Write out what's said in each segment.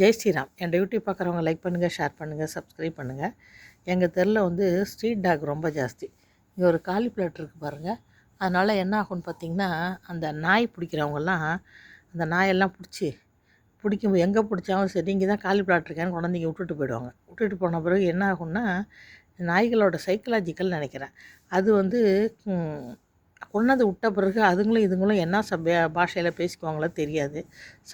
ஜெய் ஸ்ரீராம். என் யூடியூப் பார்க்குறவங்க லைக் பண்ணுங்கள் ஷேர் பண்ணுங்கள் சப்ஸ்கிரைப் பண்ணுங்கள் எங்கள் தெருவில் வந்து ஸ்ட்ரீட் டாக் ரொம்ப ஜாஸ்தி. இங்கே ஒரு காலி பிளாட் இருக்குது பாருங்கள் அதனால் என்ன ஆகும்னு பார்த்தீங்கன்னா அந்த நாய் பிடிக்கிறவங்கெல்லாம் அந்த நாயெல்லாம் பிடிச்சி பிடிக்கும் எங்கே பிடிச்சாலும் சரி இங்கே தான் காலி பிளாட் இருக்கேன்னு குழந்தைங்க விட்டுட்டு போயிடுவாங்க. விட்டுட்டு போன பிறகு என்ன ஆகும்னா நாய்களோட சைக்கலாஜிக்கல் நினைக்கிறேன். அது வந்து கொண்டாந்து விட்ட பிறகு அதுங்களும் இதுங்களும் என்ன சப பாஷையில் பேசிக்குவாங்களோ தெரியாது.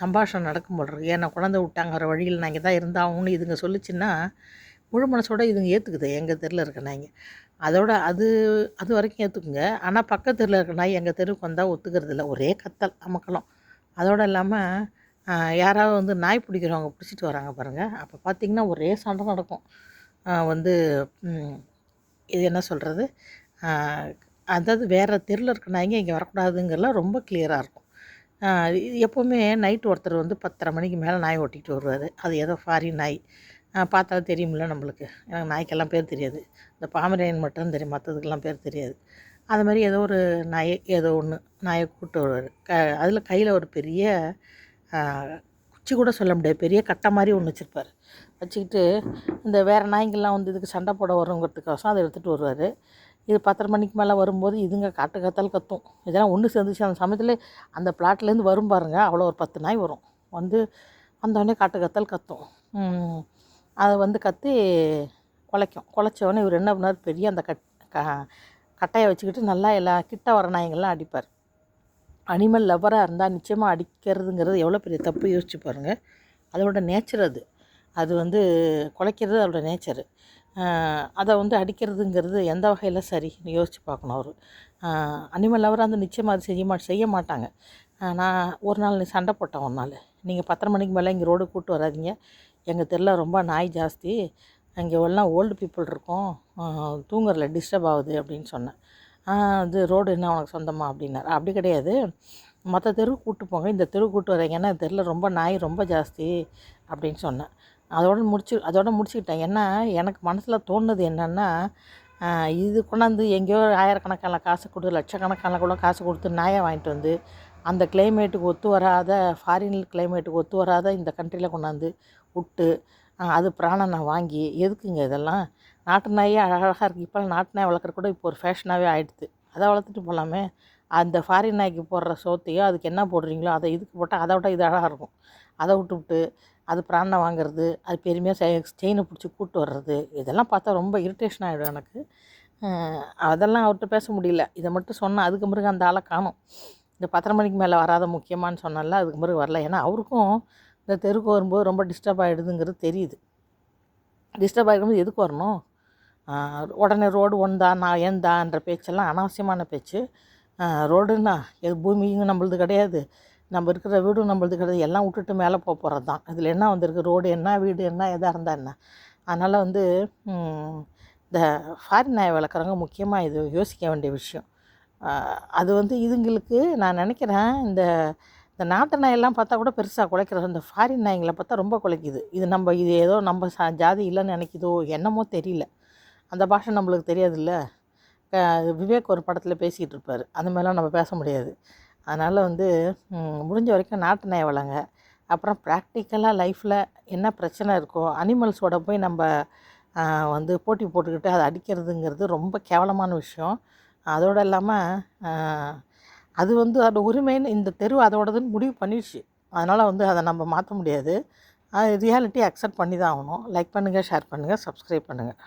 சம்பாஷணம் நடக்கும் போடுறது ஏன்னா கொண்டாந்து விட்டாங்கிற வழியில் நாங்கள் தான் இருந்தாகணும்னு இதுங்க சொல்லிச்சுன்னா முழு மனசோட இதுங்க ஏற்றுக்குது எங்கள் தெருவில் இருக்க நாய்ங்க அதோட அது அது வரைக்கும் ஏற்றுக்குங்க ஆனால் பக்கத்து தெருவில் இருக்க நாய் எங்கள் தெருவுக்கு வந்தால் ஒத்துக்கிறது இல்லை. ஒரே கத்தல் அமக்கலம் அதோடு இல்லாமல் யாராவது வந்து நாய் பிடிக்கிறவங்க பிடிச்சிட்டு வராங்க பாருங்கள் அப்போ பார்த்திங்கன்னா ஒரே சண்டை நடக்கும். வந்து இது என்ன சொல்கிறது அதாவது வேறு தெருவில் இருக்க நாய்ங்க இங்கே வரக்கூடாதுங்கிறலாம் ரொம்ப கிளியராக இருக்கும். இது எப்போவுமே நைட் ஒருத்தர் வந்து பத்தரை மணிக்கு மேலே நாய் ஓட்டிகிட்டு வருவார். அது ஏதோ ஃபாரின் நாய். ஆஹ் பார்த்தா தெரியுமில்ல நம்மளுக்கு. எனக்கு நாய்க்கெல்லாம் பேர் தெரியாது. இந்த பாமரேன் மட்டும் தெரியும் மற்றதுக்கெல்லாம் பேர் தெரியாது. அது மாதிரி ஏதோ ஒரு நாயை ஏதோ ஒன்று நாயை கூப்பிட்டு வருவார். க அதில் கையில் ஒரு பெரிய குச்சி கூட சொல்ல முடியாது. பெரிய கட்டை மாதிரி ஒன்று வச்சுருப்பார். வச்சுக்கிட்டு இந்த வேறு நாய்ங்கள்லாம் வந்து இதுக்கு சண்டை போட வருங்கிறதுக்கோசம் அதை எடுத்துகிட்டு வருவார். இது பத்தரை மணிக்கு மேலே வரும்போது இதுங்க காட்டு கத்தால் கத்தும். இதெல்லாம் ஒன்று சேர்ந்துச்சு. அந்த சமயத்தில் அந்த பிளாட்லேருந்து வரும் பாருங்கள் அவ்வளோ ஒரு பத்து நாய் வரும். வந்து வந்தோடனே காட்டு கத்தால் கத்தும். அது அதை வந்து கத்தி குலைக்கும். குலைச்சவொடனே இவர் என்ன பண்ணார் பெரிய அந்த கட் க கட்டையை வச்சுக்கிட்டு நல்லா எல்லா கிட்ட வர நாய்ங்கள்லாம் அடிப்பார். அனிமல் லவராக இருந்தால் நிச்சயமாக அடிக்கிறதுங்கிறது எவ்வளோ பெரிய தப்பு யோசிச்சு பாருங்கள் அதோட நேச்சர் அது. அது வந்து குலைக்கிறது அதோட நேச்சரு அதை வந்து அடிக்கிறதுங்கிறது எந்த வகையில் சரி யோசித்து பார்க்கணும் அவர். அனிமல் லவராக வந்து நிச்சயமாக அது செய்ய மா செய்ய மாட்டாங்க. நான் ஒரு நாள் சண்டை போட்டேன் ஒரு நாள். நீங்கள் பத்தரை மணிக்கு மேலே இங்கே ரோடு கூட்டு வராதீங்க. எங்கள் தெருவில் ரொம்ப நாய் ஜாஸ்தி. இங்கே எல்லாம் ஓல்டு பீப்புள் இருக்கும். தூங்குறல டிஸ்டர்ப் ஆகுது அப்படின்னு சொன்னேன். இது அது ரோடு என்ன உனக்கு சொந்தமாக அப்படின்னாரு. அப்படி கிடையாது. மற்ற தெரு கூட்டு போங்க. இந்த தெருவுக்கு கூப்பிட்டு வரீங்கன்னா தெருவில் ரொம்ப நாய் ரொம்ப ஜாஸ்தி அப்படின்னு சொன்னேன். அதோட முடிச்சு அதோட முடிச்சுக்கிட்டேன். ஏன்னா எனக்கு மனசில் தோணுது என்னென்னா இது கொண்டாந்து எங்கேயோ ஆயிரக்கணக்கான காசு கொடுத்து லட்சக்கணக்கான கூட காசு கொடுத்து நாயை வாங்கிட்டு வந்து அந்த கிளைமேட்டுக்கு ஒத்து வராத ஃபாரின் கிளைமேட்டுக்கு ஒத்து வராத இந்த கண்ட்ரியில் கொண்டாந்து விட்டு அது பிராணனை வாங்கி எதுக்குங்க இதெல்லாம்? நாட்டு நாயே அழகாக இருக்குது இப்போ நாட்டு நாய் வளர்க்குற கூட இப்போ ஒரு ஃபேஷனாகவே ஆகிடுது அதை வளர்த்துட்டு போகலாமே அந்த ஃபாரின் நாய்க்கு போடுற சோத்தையோ அதுக்கு என்ன போடுறீங்களோ அதை இதுக்கு போட்டால் அதை விட இது அழகாக இருக்கும். அதை விட்டு விட்டு அது பிராணனை வாங்குறது அது பெருமையாக செயினை பிடிச்சி கூப்பிட்டு வர்றது இதெல்லாம் பார்த்தா ரொம்ப இரிட்டேஷன் ஆகிடும் எனக்கு. அதெல்லாம் அவர்கிட்ட பேச முடியல. இதை மட்டும் சொன்னால் அதுக்கு பிறகு அந்த ஆளை காணும். இந்த பத்தரை மணிக்கு மேலே வராத முக்கியமான்னு சொன்னால அதுக்கு பிறகு வரல. ஏன்னா அவருக்கும் இந்த தெருக்கு வரும்போது ரொம்ப டிஸ்டர்ப் ஆகிடுதுங்கிறது தெரியுது. டிஸ்டர்ப் ஆகிடும்போது எதுக்கு வரணும்? உடனே ரோடு ஒன்றா நான் ஏந்தான்ற பேச்செல்லாம் அனாவசியமான பேச்சு. ரோடுன்னா எது பூமியும் நம்மளது கிடையாது. நம்ம இருக்கிற வீடும் நம்மளது கிடையாது. எல்லாம் விட்டுட்டு மேலே போக போகிறது தான். இதில் என்ன வந்திருக்கு? ரோடு என்ன? வீடு என்ன? எதாக இருந்தால் என்ன? அதனால் வந்து இந்த ஃபாரின் நாயை வளர்க்குறவங்க முக்கியமாக இது யோசிக்க வேண்டிய விஷயம். அது வந்து இதுங்களுக்கு நான் நினைக்கிறேன் இந்த இந்த நாட்டு நாயெல்லாம் பார்த்தா கூட பெருசாக குலைக்கிறது இந்த ஃபாரின் நாய்ங்களை பார்த்தா ரொம்ப குலைக்குது. இது நம்ம இது ஏதோ நம்ம ச ஜாதி இல்லைன்னு நினைக்குதோ என்னமோ தெரியல. அந்த பாஷை நம்மளுக்கு தெரியாதுல்ல? விவேக் ஒரு படத்தில் பேசிக்கிட்டு இருப்பார். அந்த மாதிரிலாம் நம்ம பேச முடியாது. அதனால் வந்து முடிஞ்ச வரைக்கும் நாட்டு நாயை வளங்க. அப்புறம் ப்ராக்டிக்கலாக லைஃப்பில் என்ன பிரச்சனை இருக்கோ அனிமல்ஸோட போய் நம்ம வந்து போட்டி போட்டுக்கிட்டு அதை அடிக்கிறதுங்கிறது ரொம்ப கேவலமான விஷயம். அதோடு இல்லாமல் அது வந்து அதோட உரிமைன்னு இந்த தெரு அதோடதுன்னு முடிவு பண்ணிடுச்சு. அதனால் வந்து அதை நம்ம மாற்ற முடியாது. ரியாலிட்டி அக்செப்ட் பண்ணி தான் ஆகணும். லைக் பண்ணுங்கள் ஷேர் பண்ணுங்கள் சப்ஸ்கிரைப் பண்ணுங்கள்